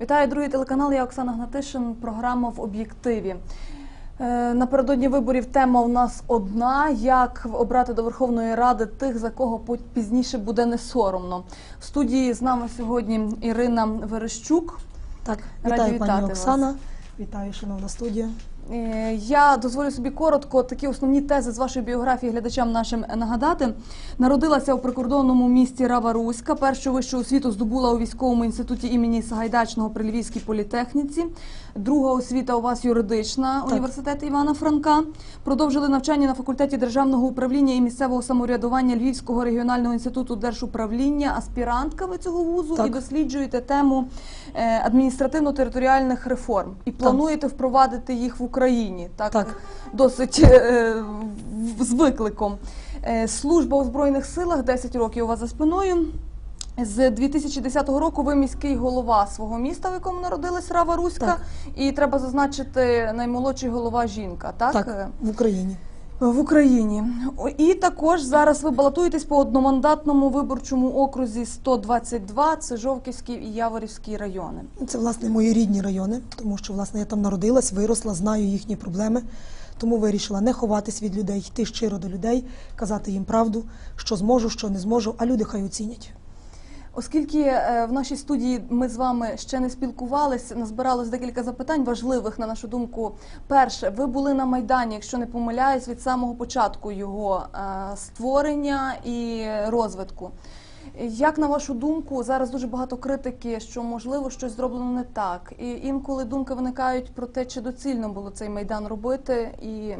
Вітаю, другий телеканал. Я Оксана Гнатишин. Програма в об'єктиві. Е, Напередодні виборів тема у нас одна: як обрати до Верховної Ради тих, за кого пізніше буде не соромно. В студії з нами сьогодні Ірина Верещук. Так, Раді вітаю вітати пані вас. Оксана. Вітаю, шановна студія. Е, Я дозволю собі коротко такі основні тези з вашої біографії глядачам нашим нагадати. Народилася у прикордонному місті Рава-Руська. Першу вищу освіту здобула у військовому інституті імені Сагайдачного при Львівській політехніці. Друга освіта у вас юридична Так. університет Івана Франка. Продовжили навчання на факультеті державного управління і місцевого самоврядування Львівського регіонального інституту держуправління. Аспірантка ви цього вузу Так. і досліджуєте тему е, адміністративно-територіальних реформ і плануєте впровадити їх в Україні. Так, Так. досить е, з викликом. Е, Служба у збройних силах 10 років у вас за спиною. З 2010 року ви міський голова свого міста, в якому народилась Рава Руська, Так. і треба зазначити наймолодший голова жінка, так? Так, в Україні. В Україні і також зараз ви балотуєтесь по одномандатному виборчому окрузі 122, Це Жовківський і Яворівський райони. Це власне мої рідні райони, тому що власне я там народилась, виросла, знаю їхні проблеми. Тому вирішила не ховатись від людей, йти щиро до людей, казати їм правду, що зможу, що не зможу, а люди хай оцінять. Оскільки е, в нашій студії ми з вами ще не спілкувалися, назбиралось декілька запитань важливих на нашу думку. Перше, ви були на майдані, якщо не помиляюсь, від самого початку його е, створення і розвитку. Як на вашу думку, зараз дуже багато критики, що можливо щось зроблено не так, і інколи думки виникають про те, чи доцільно було цей майдан робити, і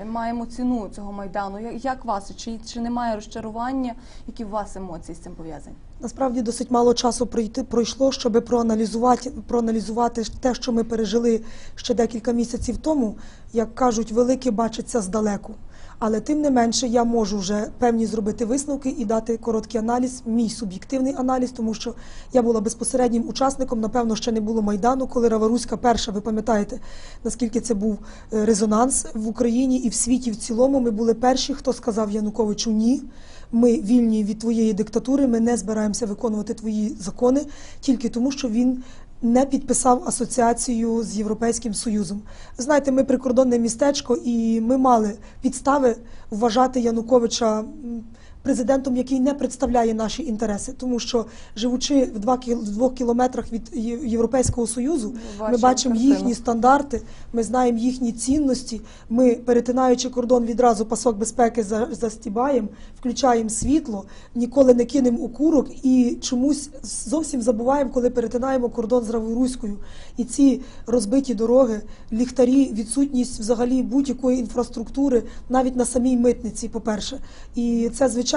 е, маємо ціну цього майдану. Як вас чи, чи немає розчарування, які у вас емоції з цим пов'язані? Насправді досить мало часу пройти пройшло, щоб проаналізувати, проаналізувати те, що ми пережили ще декілька місяців тому. Як кажуть, велике бачиться здалеку. Але тим не менше я можу вже певні зробити висновки і дати короткий аналіз, мій суб'єктивний аналіз, тому що я була безпосереднім учасником. Напевно, ще не було майдану, коли Раваруська перша, ви пам'ятаєте, наскільки це був е, резонанс в Україні і в світі в цілому. Ми були перші, хто сказав Януковичу ні. Ми вільні від твоєї диктатури, ми не збираємося виконувати твої закони тільки тому, що він не підписав асоціацію з Європейським Союзом. Знаєте, ми прикордонне містечко, і ми мали підстави вважати Януковича. Президентом, який не представляє наші інтереси, тому що живучи в два двох кілометрах від Європейського союзу, ми Бачимо бачимо картину. їхні стандарти, ми знаємо їхні цінності. Ми, перетинаючи кордон, відразу пасок безпеки за- застібаємо, включаємо світло, ніколи не кинемо окурок і чомусь зовсім забуваємо, коли перетинаємо кордон з Раворуською. І ці розбиті дороги, ліхтарі, відсутність взагалі будь-якої інфраструктури, навіть на самій митниці, по-перше. І це, звичайно,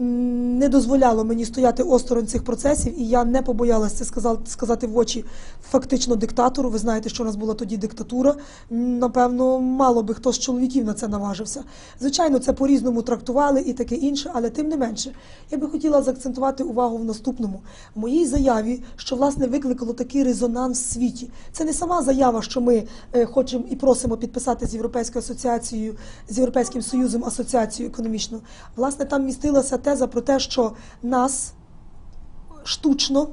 м, не дозволяло мені стояти осторонь цих процесів, і я не побоялася сказати, сказати в очі фактично диктатору. Ви знаєте, що у нас була тоді диктатура. Напевно, мало би хто з чоловіків на це наважився. Звичайно, це по-різному трактували і таке інше, але тим не менше, я би хотіла заакцентувати увагу в наступному. В моїй заяві, що власне викликало такий резонанс в світі. Це не сама заява, що ми е, хочемо і просимо підписати з Європейською асоціацією, з Європейським Союзом асоціацію економічну. Власне, там містилася теза про те, що нас штучно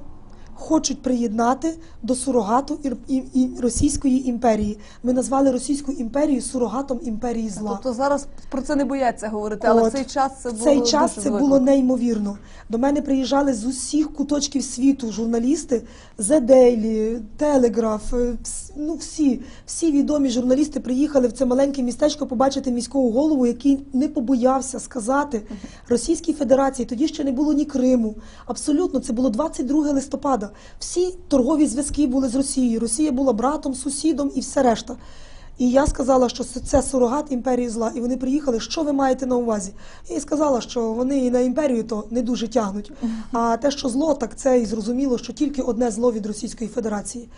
хочуть приєднати до сурогату і, і, і Російської імперії. Ми назвали Російську імперію сурогатом імперії зла. Тобто зараз про це не бояться говорити, але в цей час це В було цей час дуже це звикло. було неймовірно. До мене приїжджали з усіх куточків світу журналісти The Daily, Telegraph, ну всі, всі відомі журналісти приїхали в це маленьке містечко побачити міського голову, який не побоявся сказати Російській Федерації. Тоді ще не було ні Криму. Абсолютно, це було 22 листопада. Всі торгові зв'язки були з Росією. Росія була братом, сусідом і все решта. І я сказала, що це- сурогат імперії зла. І вони приїхали. Що ви маєте на увазі? Я сказала, що вони і на імперію то не дуже тягнуть. А те, що зло, так це і зрозуміло, що тільки одне зло від Російської Федерації.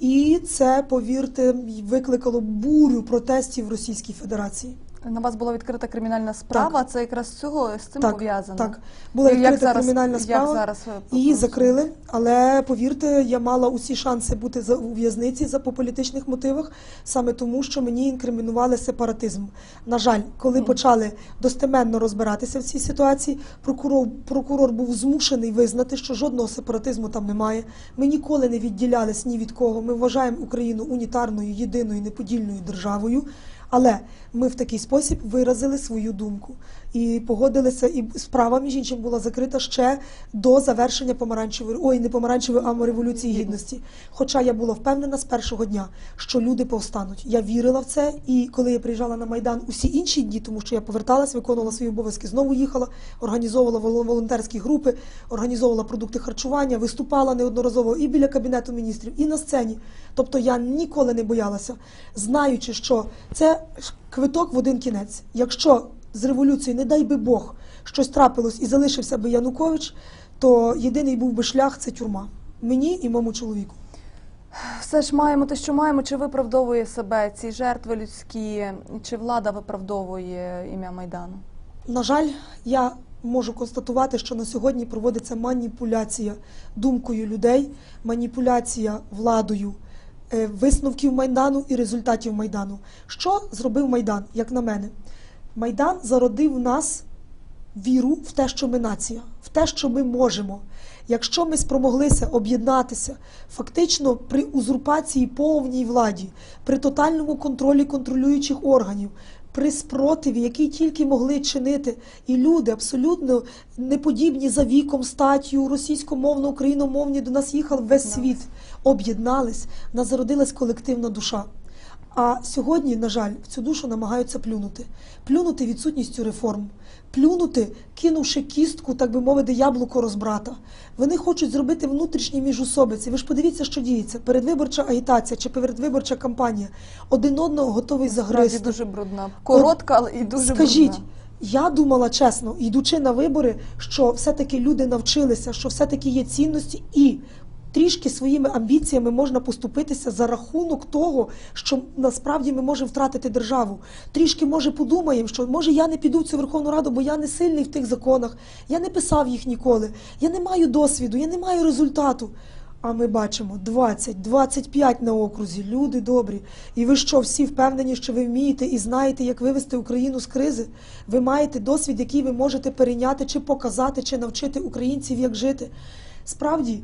І це, повірте, викликало бурю протестів в Російській Федерації. На вас була відкрита кримінальна справа. Це якраз з цього з цим Так, пов'язано. Так, була І як відкрита зараз- кримінальна як справа. зараз ви Її закрили, але повірте, я мала усі шанси бути за у в'язниці за по політичних мотивах, саме тому, що мені інкримінували сепаратизм. На жаль, коли почали достеменно розбиратися в цій ситуації, прокурор, прокурор був змушений визнати, що жодного сепаратизму там немає. Ми ніколи не відділялись ні від кого. Ми вважаємо Україну унітарною, єдиною, неподільною державою. Але ми в такий спосіб виразили свою думку і погодилися. І справа між іншим була закрита ще до завершення помаранчевої ой, не помаранчевої, а революції гідності. Хоча я була впевнена з першого дня, що люди повстануть. Я вірила в це. І коли я приїжджала на майдан усі інші дні, тому що я поверталась, виконувала свої обов'язки, знову їхала, організовувала вол- волонтерські групи, організовувала продукти харчування, виступала неодноразово і біля кабінету міністрів, і на сцені. Тобто я ніколи не боялася, знаючи, що це квиток в один кінець. Якщо з революцією, не дай би Бог, щось трапилось і залишився би Янукович, то єдиний був би шлях це тюрма. Мені і моєму чоловіку. Все ж маємо те, що маємо. Чи виправдовує себе ці жертви людські, чи влада виправдовує ім'я Майдану? На жаль, я можу констатувати, що на сьогодні проводиться маніпуляція думкою людей, маніпуляція владою е, висновків Майдану і результатів Майдану. Що зробив Майдан, як на мене? Майдан зародив в нас віру в те, що ми нація, в те, що ми можемо. Якщо ми спромоглися об'єднатися фактично при узурпації повній владі, при тотальному контролі контролюючих органів, при спротиві, який тільки могли чинити, і люди абсолютно неподібні за віком, статтю, російськомовно, україномовні до нас їхав весь світ, об'єднались, нас зародилась колективна душа. А сьогодні, на жаль, в цю душу намагаються плюнути. Плюнути відсутністю реформ, плюнути, кинувши кістку, так би мовити, яблуко розбрата. Вони хочуть зробити внутрішні міжусобиці. Ви ж подивіться, що діється. Передвиборча агітація чи передвиборча кампанія один одного готовий загризти. дуже брудна. Коротка, але і дуже Скажіть, брудна. я думала чесно, йдучи на вибори, що все-таки люди навчилися, що все-таки є цінності і. Трішки своїми амбіціями можна поступитися за рахунок того, що насправді ми можемо втратити державу. Трішки може подумаємо, що може я не піду в цю Верховну Раду, бо я не сильний в тих законах, я не писав їх ніколи, я не маю досвіду, я не маю результату. А ми бачимо 20, 25 на окрузі, люди добрі. І ви що, всі впевнені, що ви вмієте і знаєте, як вивести Україну з кризи? Ви маєте досвід, який ви можете перейняти, чи показати, чи навчити українців, як жити. Справді,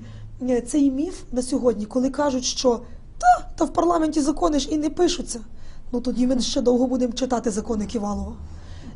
цей міф на сьогодні, коли кажуть, що та, та в парламенті закони ж і не пишуться. Ну тоді ми ще довго будемо читати закони Ківалова.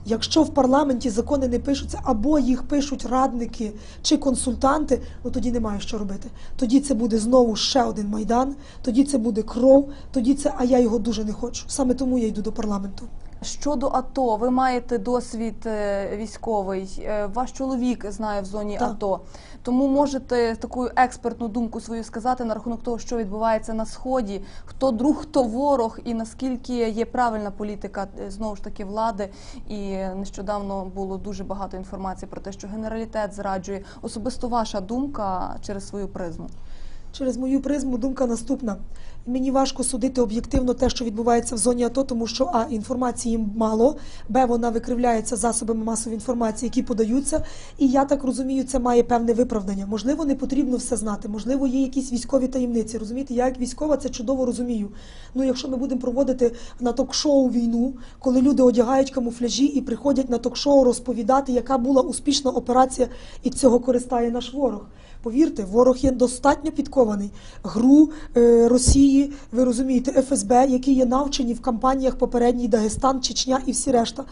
Якщо в парламенті закони не пишуться, або їх пишуть радники чи консультанти, ну тоді немає що робити. Тоді це буде знову ще один майдан, тоді це буде кров, тоді це, а я його дуже не хочу. Саме тому я йду до парламенту. Щодо АТО, ви маєте досвід е, військовий. е, Ваш чоловік знає в зоні Так. АТО. Тому можете таку експертну думку свою сказати на рахунок того, що відбувається на сході, хто друг, хто ворог, і наскільки є правильна політика е, знову ж таки влади. І нещодавно було дуже багато інформації про те, що генералітет зраджує. Особисто ваша думка через свою призму. Через мою призму думка наступна. Мені важко судити об'єктивно те, що відбувається в зоні АТО, тому що а інформації мало, б вона викривляється засобами масової інформації, які подаються. І я так розумію, це має певне виправдання. Можливо, не потрібно все знати. Можливо, є якісь військові таємниці. Розумієте, я як військова це чудово розумію. Ну, якщо ми будемо проводити на ток-шоу війну, коли люди одягають камуфляжі і приходять на ток-шоу розповідати, яка була успішна операція, і цього користає наш ворог. Повірте, ворог є достатньо підкований. ГРУ е, Росії, ви розумієте, ФСБ, які є навчені в кампаніях попередній Дагестан, Чечня і всі решта.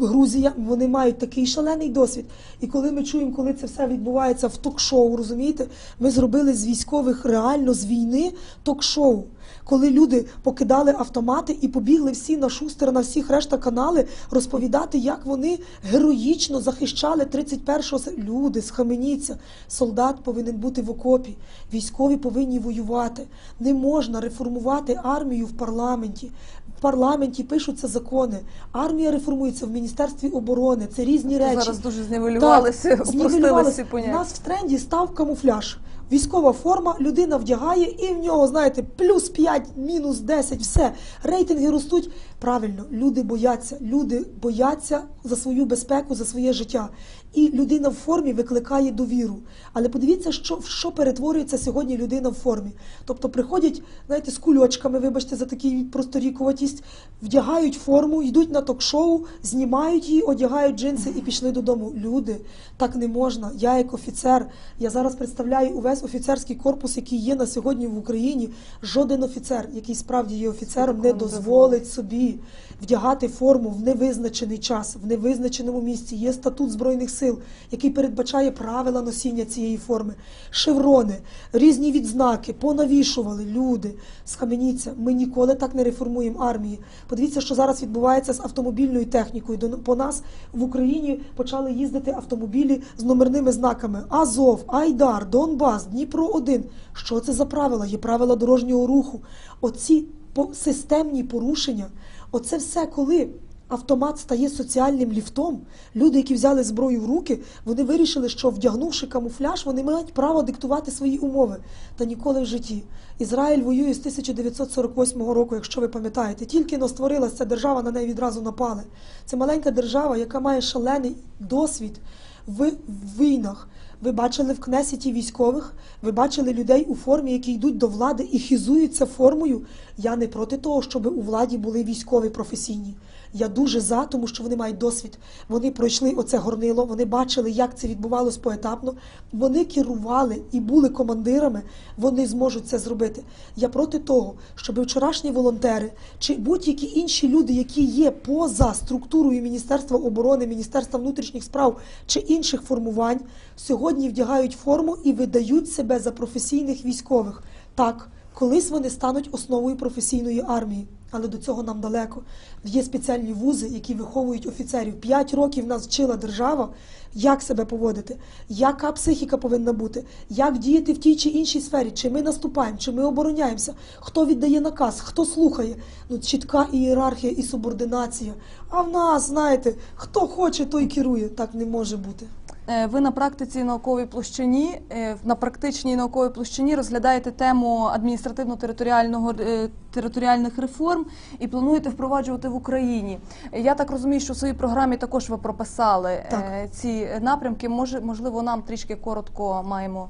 Грузія, вони мають такий шалений досвід. І коли ми чуємо, коли це все відбувається в ток-шоу, розумієте, ми зробили з військових реально з війни ток-шоу. Коли люди покидали автомати і побігли всі на шустер, на всіх решта канали розповідати, як вони героїчно захищали 31-го се- люди, схаменіться. Солдат повинен бути в окопі, військові повинні воювати. Не можна реформувати армію в парламенті. В парламенті пишуться закони. Армія реформується в міністерстві оборони. Це різні речі. Зараз дуже зневелювалися, Так, знівелювалися. всі У нас в тренді став камуфляж. Військова форма, людина вдягає, і в нього, знаєте, плюс 5, мінус 10, все. Рейтинги ростуть. Правильно, люди бояться. Люди бояться за свою безпеку, за своє життя. І людина в формі викликає довіру. Але подивіться, що, що перетворюється сьогодні людина в формі. Тобто приходять, знаєте, з кульочками, вибачте, за таку просторікуватість, вдягають форму, йдуть на ток-шоу, знімають її, одягають джинси і пішли додому. Люди, так не можна. Я як офіцер, я зараз представляю увесь офіцерський корпус, який є на сьогодні в Україні. Жоден офіцер, який справді є офіцером, не не дозволить собі вдягати форму в невизначений час, в невизначеному місці. Є статут збройних сил, який передбачає правила носіння цієї форми, шеврони, різні відзнаки, понавішували люди. Схаменіться, ми ніколи так не реформуємо армії. Подивіться, що зараз відбувається з автомобільною технікою. По нас в Україні почали їздити автомобілі з номерними знаками Азов, Айдар, Донбас, Дніпро 1 Що це за правила? Є правила дорожнього руху. Оці системні порушення. Оце все коли. Автомат стає соціальним ліфтом. Люди, які взяли зброю в руки, вони вирішили, що вдягнувши камуфляж, вони мають право диктувати свої умови. Та ніколи в житті. Ізраїль воює з 1948 року, якщо ви пам'ятаєте. Тільки но створилася ця держава, на неї відразу напали. Це маленька держава, яка має шалений досвід в війнах. Ви бачили в Кнесіті військових, ви бачили людей у формі, які йдуть до влади і хізуються формою. Я не проти того, щоб у владі були військові професійні. Я дуже за, тому що вони мають досвід. Вони пройшли оце горнило, вони бачили, як це відбувалось поетапно. Вони керували і були командирами. Вони зможуть це зробити. Я проти того, щоб вчорашні волонтери чи будь-які інші люди, які є поза структурою Міністерства оборони, Міністерства внутрішніх справ чи інших формувань, сьогодні вдягають форму і видають себе за професійних військових. Так, колись вони стануть основою професійної армії. Але до цього нам далеко. Є спеціальні вузи, які виховують офіцерів. П'ять років нас вчила держава, як себе поводити, яка психіка повинна бути, як діяти в тій чи іншій сфері, чи ми наступаємо, чи ми обороняємося, хто віддає наказ, хто слухає. Ну, чітка ієрархія і субординація. А в нас, знаєте, хто хоче, той керує. Так не може бути. Е, Ви на практиці науковій площині, е, на практичній науковій площині розглядаєте тему адміністративно-територіального е, територіальних реформ і плануєте впроваджувати в Україні. Я так розумію, що в своїй програмі також ви прописали Так. ці напрямки. Може, можливо, нам трішки коротко маємо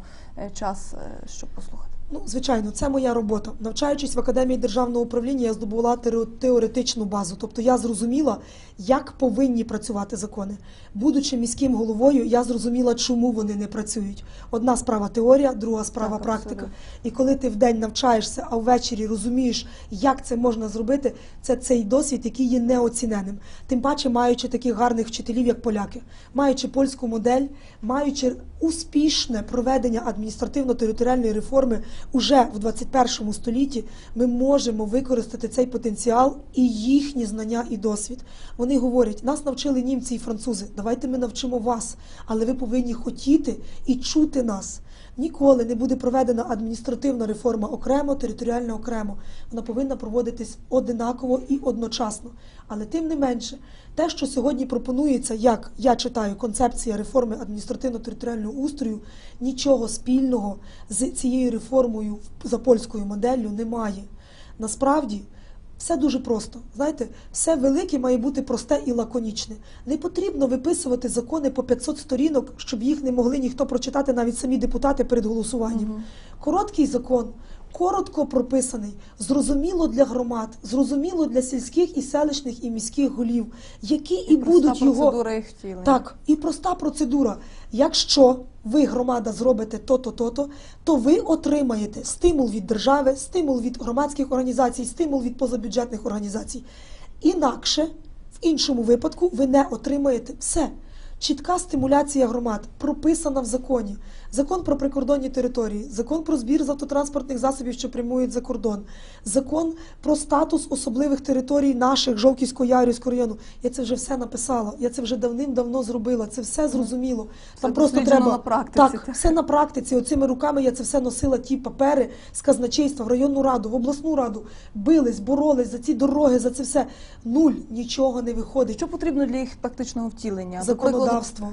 час, щоб послухати. Ну, звичайно, це моя робота. Навчаючись в академії державного управління, я здобула теоретичну базу. Тобто я зрозуміла, як повинні працювати закони. Будучи міським головою, я зрозуміла, чому вони не працюють. Одна справа теорія, друга справа Так, практика. абсолютно. І коли ти вдень навчаєшся, а ввечері розумієш, як це можна зробити, це цей досвід, який є неоціненим. Тим паче, маючи таких гарних вчителів, як поляки, маючи польську модель, маючи успішне проведення адміністративно-територіальної реформи уже в 21 столітті, ми можемо використати цей потенціал і їхні знання і досвід. Вони говорять, нас навчили німці і французи. Давайте ми навчимо вас, але ви повинні хотіти і чути нас. Ніколи не буде проведена адміністративна реформа окремо, територіальна окремо. Вона повинна проводитись одинаково і одночасно. Але тим не менше, те, що сьогодні пропонується, як я читаю, концепція реформи адміністративно-територіального устрою, нічого спільного з цією реформою за польською моделлю немає. Насправді. Все дуже просто. Знаєте, все велике має бути просте і лаконічне. Не потрібно виписувати закони по 500 сторінок, щоб їх не могли ніхто прочитати, навіть самі депутати перед голосуванням. Короткий закон, коротко прописаний, зрозуміло для громад, зрозуміло для сільських і селищних і міських голів, які і, Проста будуть його процедура їх втілення. так, і проста процедура. Якщо ви, громада, зробите то-то, то-то, то ви отримаєте стимул від держави, стимул від громадських організацій, стимул від позабюджетних організацій. Інакше, в іншому випадку, ви не отримаєте все. Чітка стимуляція громад прописана в законі. Закон про прикордонні території, закон про збір з автотранспортних засобів, що прямують за кордон, закон про статус особливих територій наших Жовківського Ярівського району. Я це вже все написала. Я це вже давним-давно зробила. Це все зрозуміло. Там Це просто треба на практиці, Так, так. все на практиці. Оцими руками я це все носила. Ті папери з казначейства в районну раду, в обласну раду. Бились, боролись за ці дороги, за це все. Нуль нічого не виходить. Що потрібно для їх практичного втілення? Законодавство.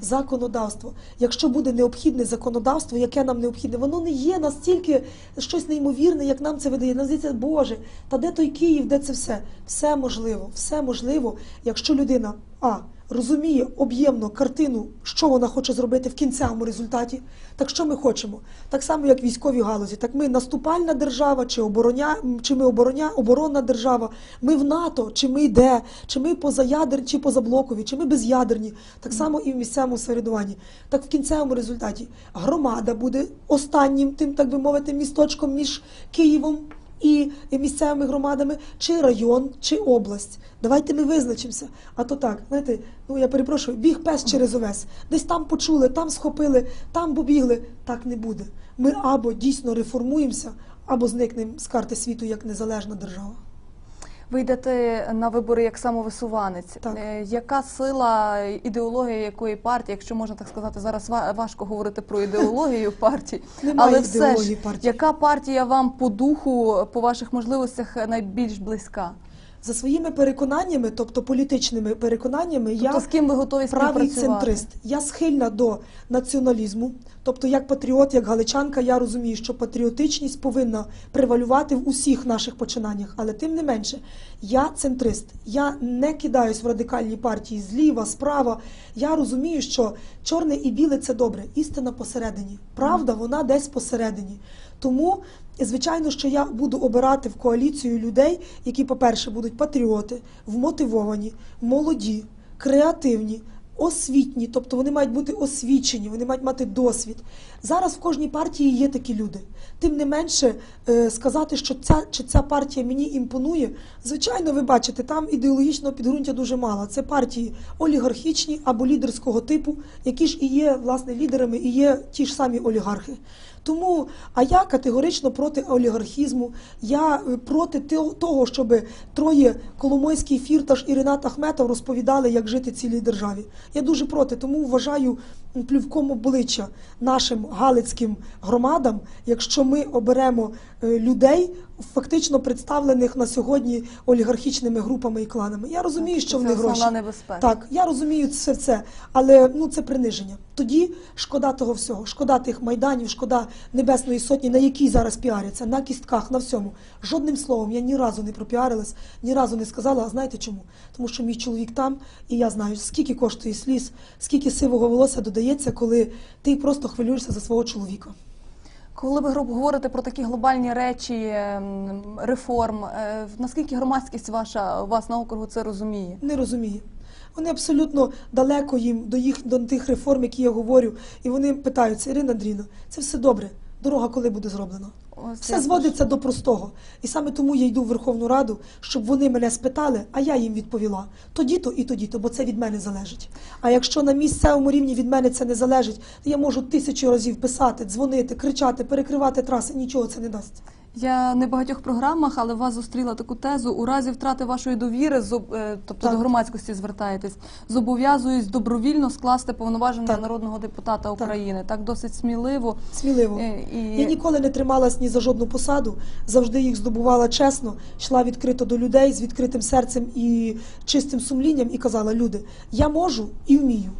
Законодавство. Якщо буде необхідне законодавство, яке нам необхідне, воно не є настільки щось неймовірне, як нам це видає. Нам Боже, та де той Київ, де це все? Все можливо, все можливо, якщо людина а розуміє об'ємно картину, що вона хоче зробити в кінцевому результаті. Так що ми хочемо? Так само, як в військовій галузі. Так ми наступальна держава, чи обороня, чи ми обороня, оборонна держава. Ми в НАТО, чи ми де, чи ми позаядер, чи позаблокові, чи ми безядерні. Так само і в місцевому самоврядуванні. Так в кінцевому результаті громада буде останнім, тим, так би мовити, місточком між Києвом і місцевими громадами, чи район, чи область. Давайте ми визначимося. А то так, знаєте, ну я перепрошую, біг пес через овес. Десь там почули, там схопили, там побігли. Так не буде. Ми або дійсно реформуємося, або зникнемо з карти світу як незалежна держава. Ви йдете на вибори як самовисуванець. Так. Е, Яка сила, ідеологія якої партії, якщо можна так сказати, зараз ва- важко говорити про ідеологію партії, Немає але все ж, партії. яка партія вам по духу, по ваших можливостях найбільш близька? За своїми переконаннями, тобто політичними переконаннями, я Тобто з ким ви готові правий центрист. Я схильна до націоналізму. Тобто, як патріот, як галичанка, я розумію, що патріотичність повинна превалювати в усіх наших починаннях. Але тим не менше, я центрист. Я не кидаюсь в радикальні партії зліва, справа. Я розумію, що чорне і біле це добре. Істина посередині. Правда, вона десь посередині. Тому, звичайно, що я буду обирати в коаліцію людей, які, по-перше, будуть патріоти, вмотивовані, молоді, креативні, освітні, тобто вони мають бути освічені, вони мають мати досвід. Зараз в кожній партії є такі люди. Тим не менше, е, сказати, що ця чи ця партія мені імпонує, звичайно, ви бачите, там ідеологічного підґрунтя дуже мало. Це партії олігархічні або лідерського типу, які ж і є власне лідерами, і є ті ж самі олігархи. Тому, а я категорично проти олігархізму. Я е, проти того, щоб троє Коломойський Фірташ і Ренат Ахметов розповідали, як жити цілій державі. Я дуже проти, тому вважаю плювком обличчя нашим галицьким громадам, якщо ми оберемо е, людей, фактично представлених на сьогодні олігархічними групами і кланами. Я розумію, що в них гроші. небезпека. Так, я розумію це все, але ну це приниження. Тоді шкода того всього, шкода тих майданів, шкода Небесної Сотні, на якій зараз піаряться, на кістках, на всьому. Жодним словом я ні разу не пропіарилась, ні разу не сказала. А знаєте чому? Тому що мій чоловік там, і я знаю, скільки коштує сліз, скільки сивого волосся додається, коли ти просто хвилюєшся за свого чоловіка. Коли ви говорите про такі глобальні речі ем, реформ, е, наскільки громадськість ваша у вас на округу це розуміє? не розуміє. Вони абсолютно далеко їм до їх до тих реформ, які я говорю, і вони питаються, Ірина Андрійовна, це все добре. Дорога коли буде зроблена? Все зводиться до простого. І саме тому я йду в Верховну Раду, щоб вони мене спитали, а я їм відповіла. Тоді-то і тоді-то, бо це від мене залежить. А якщо на місцевому рівні від мене це не залежить, то я можу тисячу разів писати, дзвонити, кричати, перекривати траси. Нічого це не дасть. Я не в багатьох програмах, але вас зустріла таку тезу. У разі втрати вашої довіри, е, тобто Так. до громадськості звертаєтесь, зобов'язуюсь добровільно скласти повноваження Так. народного депутата України. Так, досить сміливо. Сміливо. Е, І... Я ніколи не трималась ні за жодну посаду, завжди їх здобувала чесно, йшла відкрито до людей з відкритим серцем і чистим сумлінням і казала: люди, я можу і вмію.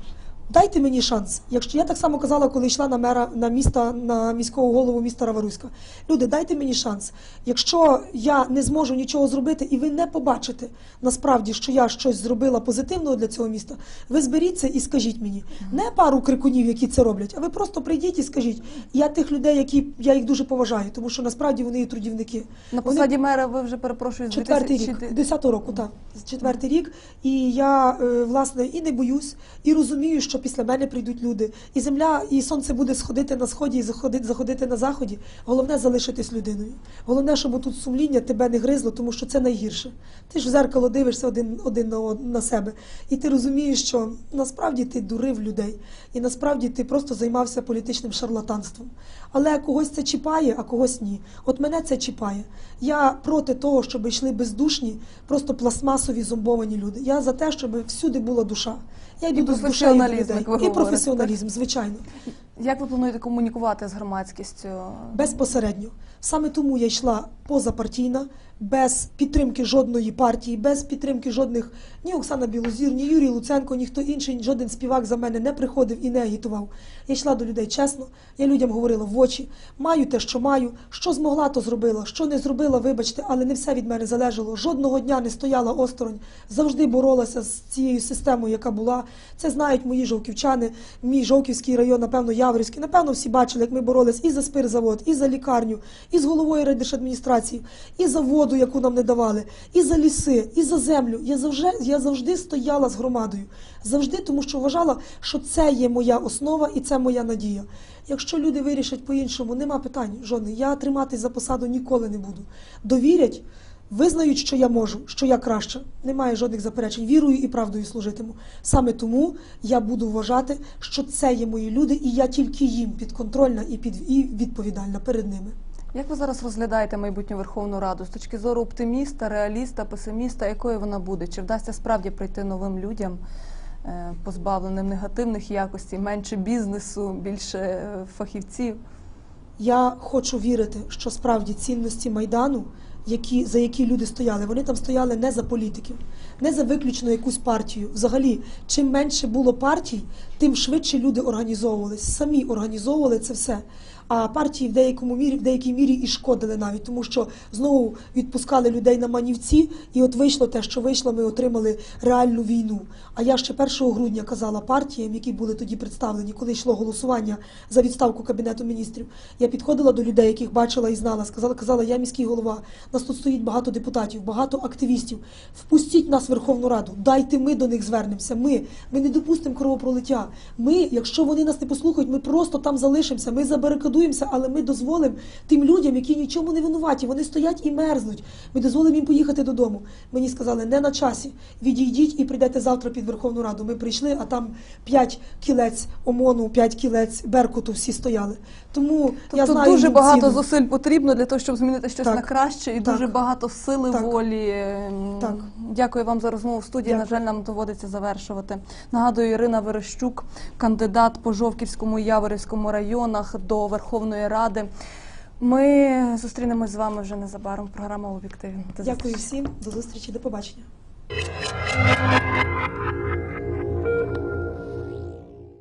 Дайте мені шанс. Якщо я так само казала, коли йшла на мера на міста на міського голову міста Раваруська. Люди, дайте мені шанс. Якщо я не зможу нічого зробити, і ви не побачите насправді, що я щось зробила позитивного для цього міста, ви зберіться і скажіть мені. Не пару крикунів, які це роблять, а ви просто прийдіть і скажіть. Я тих людей, які я їх дуже поважаю, тому що насправді вони є трудівники. На Вони- посаді мера ви вже перепрошую з Четвертий 2000 рік, 10 року, так. Четвертий рік. І я е, власне і не боюсь, і розумію, що після мене прийдуть люди. І земля, і сонце буде сходити на сході і заходити, заходити на заході. Головне залишитись людиною. Головне, щоб тут сумління тебе не гризло, тому що це найгірше. Ти ж в зеркало дивишся один, один на, на себе, і ти розумієш, що насправді ти дурив людей, і насправді ти просто займався політичним шарлатанством. Але когось це чіпає, а когось ні. От мене це чіпає. Я проти того, щоб йшли бездушні, просто пластмасові зомбовані люди. Я за те, щоб всюди була душа. Я люблю професіоналізм, людей. І професіоналізм, звичайно. Як ви плануєте комунікувати з громадськістю? безпосередньо. Саме тому я йшла позапартійна, без підтримки жодної партії, без підтримки жодних ні Оксана Білозір, ні Юрій Луценко, ніхто інший, жоден співак за мене не приходив і не агітував. Я йшла до людей чесно, я людям говорила в очі, маю те, що маю, що змогла, то зробила, що не зробила, вибачте, але не все від мене залежало. Жодного дня не стояла осторонь, завжди боролася з цією системою, яка була. Це знають мої жовківчани, мій Жовківський район, напевно, Яворівський. Напевно, всі бачили, як ми боролись і за спиртзавод, і за лікарню, і з головою райдержадміністрації, і за воду, яку нам не давали, і за ліси, і за землю. Я завжди, я завжди стояла з громадою. Завжди, тому що вважала, що це є моя основа і це моя надія. Якщо люди вирішать по-іншому, нема питань жодних. Я триматись за посаду ніколи не буду. Довірять, визнають, що я можу, що я краща. Немає жодних заперечень. Вірою і правдою служитиму. Саме тому я буду вважати, що це є мої люди, і я тільки їм підконтрольна і під і відповідальна перед ними. Як ви зараз розглядаєте майбутню Верховну Раду з точки зору оптиміста, реаліста, песиміста, якою вона буде? Чи вдасться справді прийти новим людям, е, позбавленим негативних якостей, менше бізнесу, більше е, фахівців? Я хочу вірити, що справді цінності майдану, які за які люди стояли, вони там стояли не за політиків, не за виключно якусь партію. Взагалі, чим менше було партій, тим швидше люди організовувались, самі організовували це все. А партії в деякому мірі, в деякій мірі і шкодили навіть, тому що знову відпускали людей на манівці, і от вийшло те, що вийшло, ми отримали реальну війну. А я ще 1 грудня казала партіям, які були тоді представлені, коли йшло голосування за відставку кабінету міністрів. Я підходила до людей, яких бачила і знала. Сказала, казала, я міський голова. Нас тут стоїть багато депутатів, багато активістів. Впустіть нас в Верховну Раду. Дайте ми до них звернемося. Ми, ми не допустимо кровопролиття. Ми, якщо вони нас не послухають, ми просто там залишимося. Ми забарикадуємося, але ми дозволимо тим людям, які нічому не винуваті. Вони стоять і мерзнуть. Ми дозволимо їм поїхати додому. Мені сказали, не на часі. Відійдіть і прийдете завтра під Верховну Раду. Ми прийшли, а там п'ять кілець ОМОНу, п'ять кілець Беркуту всі стояли. Тому я Тобто знаю дуже багато ціну. зусиль потрібно для того, щоб змінити щось Так. на краще, і Так. дуже багато сили, Так. волі. Ем, Так. Дякую вам за розмову в студії. Дякую. На жаль, нам доводиться завершувати. Нагадую, Ірина Верещук, кандидат по Жовківському і Яворівському районах до Верховної Ради. Ми зустрінемось з вами вже незабаром. Програма об'єктиві. Дякую всім, до зустрічі, до побачення.